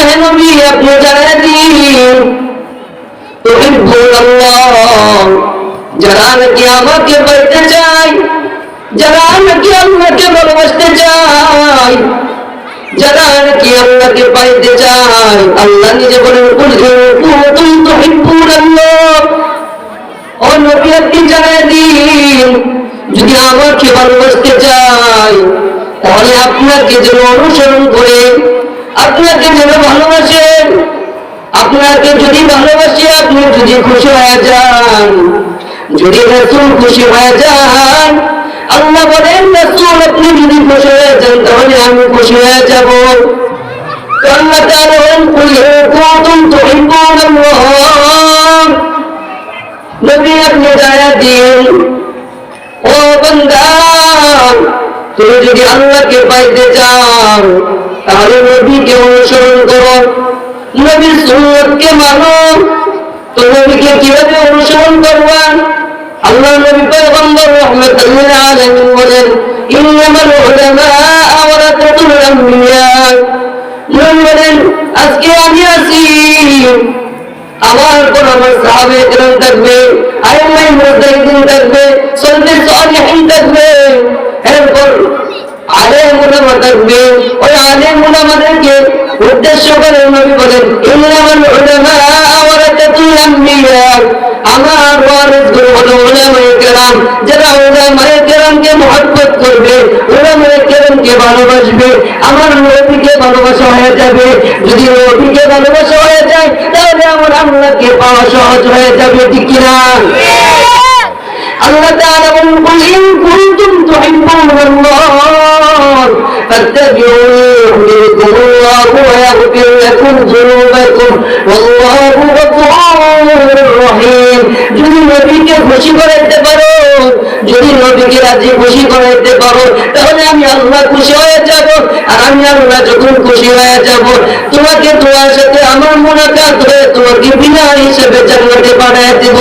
হে নবী আপনি জানাই দিন যারা নাকি আমাকে পাইতে চায় যারা নাকি আল্লাহকে ভালোবাসতে চায় যারা নাকি আল্লাহকে পাইতে চায় আল্লাহ নিজে বলেন ইন কুনতুম তুহিব্বুনাল্লাহ ও নবী, আপনি জানাই দিন, যদি আমাকে ভালোবাসতে চাই তাহলে আপনাকে যেন অনুসরণ করে আপনাকে যেন ভালোবাসেন। আপনাকে যদি ভালোবাসি, আপনি যদি খুশি হয়ে যান। যদি রসুল খুশি হয়ে যান, আল্লাহ বলেন, রসুল, আপনি যদি খুশি হয়ে যান, তাহলে আমি খুশি হয়ে যাব। আল্লাহ তাআলা বলেন, কুল ইন কুনতুম তুহিব্বুনাল্লাহ নবী আপনি জানা দিন। ও বান্দা, তুমি যদি আল্লাহকে পাইতে চাও তাহলে নবীকে অনুসরণ করো। নবীর সুন্নতকে মানো। তো নবীকে কীভাবে অনুসরণ করবা? আল্লাহ নবী পয়গম্বর রহমাতুল্লাহ আলাইহি বলেন, ইন্নামাল উলামা ওয়ারাসাতুল আম্বিয়া। নবী বলেন, আজকে আমি আছি। আমার পর আমার সাহাবে কেরাম থাকবে আইমাই মুজাহিদিন থাকবে সলবে সালিহিন থাকবে এরপর আলেম উলামা থাকবে ওই আলেম উলামাদেরকে উদ্দেশ্য করে নবী বলেন ইন্নামাল উলামা ওয়ারাসাতুল আম্বিয়া। আমার ওয়ারিসগুলো হলো উলামায়ে কেরাম যারা উলামায়ে কেরামকে মহব্বত করবে উলামায়ে কেরামকে ভালোবাসবে। আমার নবীকে ভালোবাসা হয়ে যাবে। যদি নবীকে ভালোবাসা হয়ে যায় তাহলে আমার আল্লাহকে পাওয়া সহজ হয়ে যাবে ঠিক কিনা? আল্লাহ তাআলা বলেন যুনুবাকুম ওয়াল্লাহু গফুরুর রহিম যদি নবীকে খুশি করাইতে পারো যদি নবীকে রাজি খুশি করাইতে পারো তাহলে আমি আল্লাহ খুশি হয়ে যাব আর আমি আল্লাহ যখন খুশি হয়ে যাব তোমাকে তোমার সাথে আমার মোলাকাত হয়ে তোমাকে বিনা হিসেবে জান্নাতে পাঠিয়ে দেব